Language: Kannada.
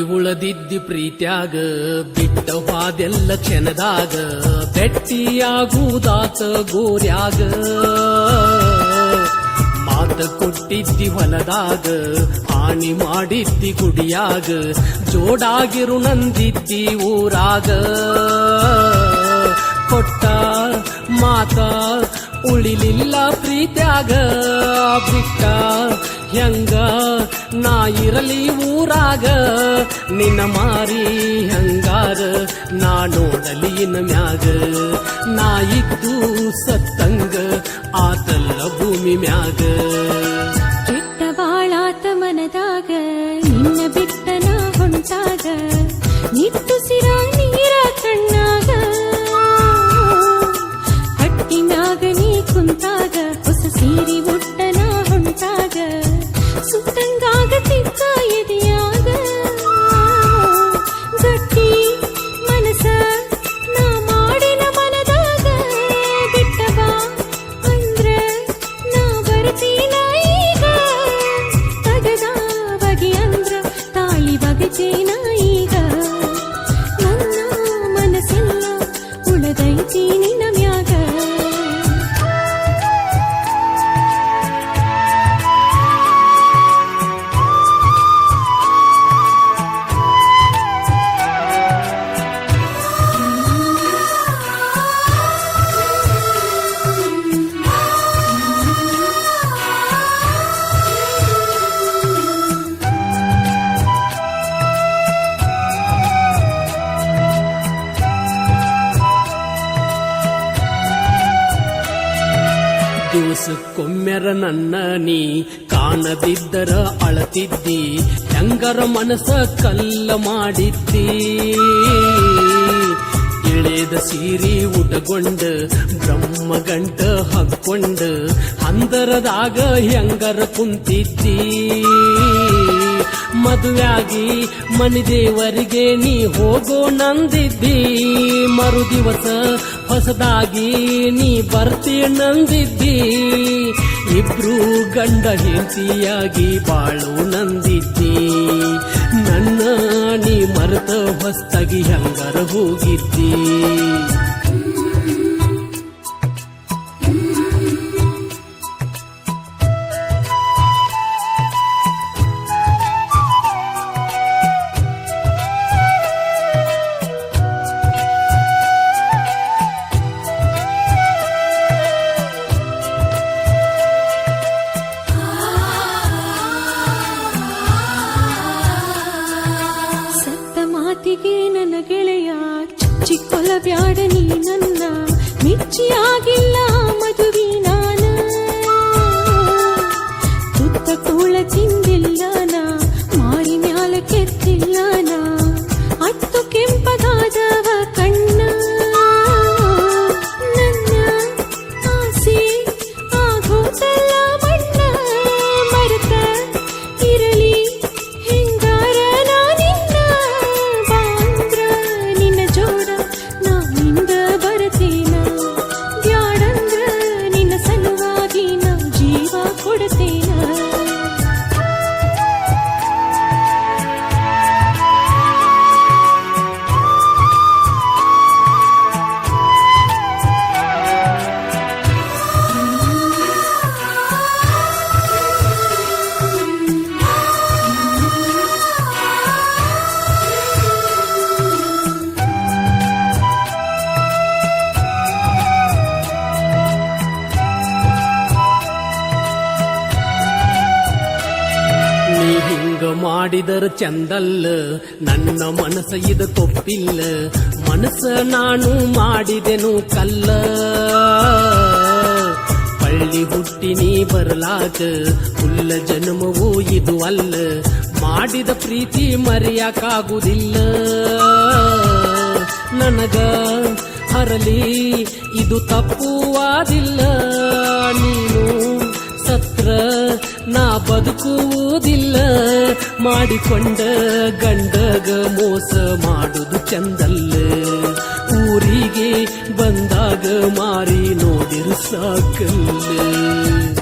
ಉಳದಿದ್ದಿ ಪ್ರೀತ್ಯಾಗ, ಬಿಟ್ಟ ಹಾದೆಲ್ಲ ಕ್ಷಣದಾಗ ಬೆಟ್ಟಿಯಾಗುವುದಾತ ಗೋರ್ಯಾಗ. ಮಾತ ಕೊಟ್ಟಿದ್ದಿ ಹೊಲದಾಗ, ಹಾನಿ ಮಾಡಿದ್ದಿ ಗುಡಿಯಾಗ, ಜೋಡಾಗಿರು ನಂದಿದ್ದಿ ಊರಾಗ. ಕೊಟ್ಟ ಮಾತ ಉಳಿಲಿಲ್ಲ ಪ್ರೀತ್ಯಾಗ, ಬಿಟ್ಟ ಹೆಂಗ? ನಾ ಇರಲಿ ಊರಾಗ, ನಿನ್ನ ಮಾರಿ ಹಂಗಾರ, ನಾ ನೋಡಲಿ ಮ್ಯಾಗ. ನಾ ಇದ್ದು ಸತ್ತಂಗ, ಆತಲ್ಲ ಭೂಮಿ ಮ್ಯಾಗ. ಕೆಟ್ಟ ಬಾಳಾತ ಮನದಾಗ, ನಿನ್ನ ಬಿಟ್ಟನ ಹೊಂಟಾಗ. ನಿಟ್ಟುಸಿರ ನೀರ ಕಣ್ಣಾಗ. ಹಟ್ಟಿನಾಗ ನೀ ಕುಂತಾಗ, ಹೊಸ ಸೀರಿ ಉಟ್ಟನ দিতে ದಿವಸಕ್ಕೊಮ್ಮೆರ ನನ್ನ ನೀ. ಕಾಣದಿದ್ದರ ಅಳತಿದ್ದಿ. ಹೆಂಗರ ಮನಸ ಕಲ್ಲ ಮಾಡಿದ್ದಿ. ಇಳೆದ ಸೀರಿ ಉಟಗೊಂಡ, ಬ್ರಹ್ಮ ಗಂಟ ಹಕ್ಕೊಂಡ. ಹಂದರದಾಗ ಹೆಂಗರ ಕುಂತಿದ್ದಿ. ಮದುವೆಯಾಗಿ ಮನಿದೇವರಿಗೆ ನೀ ಹೋಗೋ ನಂದಿದ್ದಿ. ಮರು ದಿವಸ ಹೊಸದಾಗಿ ನೀ ಬರ್ತಿ ನಂದಿದ್ದಿ. ಇಬ್ರು ಗಂಡ ಹೆಂಡತಿಯಾಗಿ ಬಾಳು ನಂದಿದ್ದಿ. ನನ್ನ ನೀ ಮರೆತ ಹೊಸ್ತಾಗಿ ಹಂಗರ ಹೋಗಿದ್ದಿ. ಮಾತಿಗೆ ನನ್ನ ಗೆಳೆಯ ಚಿಕ್ಕ ಬ್ಯಾಡ ನೀ ನನ್ನ ಮಿಚ್ಚಿಯಾಗಿಲ್ಲ ಮಾಡಿದರ ಚಂದಲ್ಲ ನನ್ನ ಮನಸ್ಸ ಇದು ತೊಪ್ಪಿಲ್ಲ ಮನಸ್ಸ ನಾನು ಮಾಡಿದೆನು ಕಲ್ಲ. ಪಳ್ಳಿ ಹುಟ್ಟಿ ನೀ ಬರಲಾಗ ಹುಲ್ಲ ಜನ್ಮವೂ ಇದು ಅಲ್ಲ. ಮಾಡಿದ ಪ್ರೀತಿ ಮರೆಯಕ್ಕಾಗುವುದಿಲ್ಲ ನನಗ ಹರಲಿ, ಇದು ತಪ್ಪುವಾದಿಲ್ಲ. ಸತ್ರ ನಾ ಬದುಕುವುದಿಲ್ಲ. ಮಾಡಿಕೊಂಡ ಗಂಡಗ ಮೋಸ ಮಾಡುದು ಚಂದಲ್ಲ. ಊರಿಗೆ ಬಂದಾಗ ಮಾರಿ ನೋಡಿರು ಸಾಕಲ್ಲ.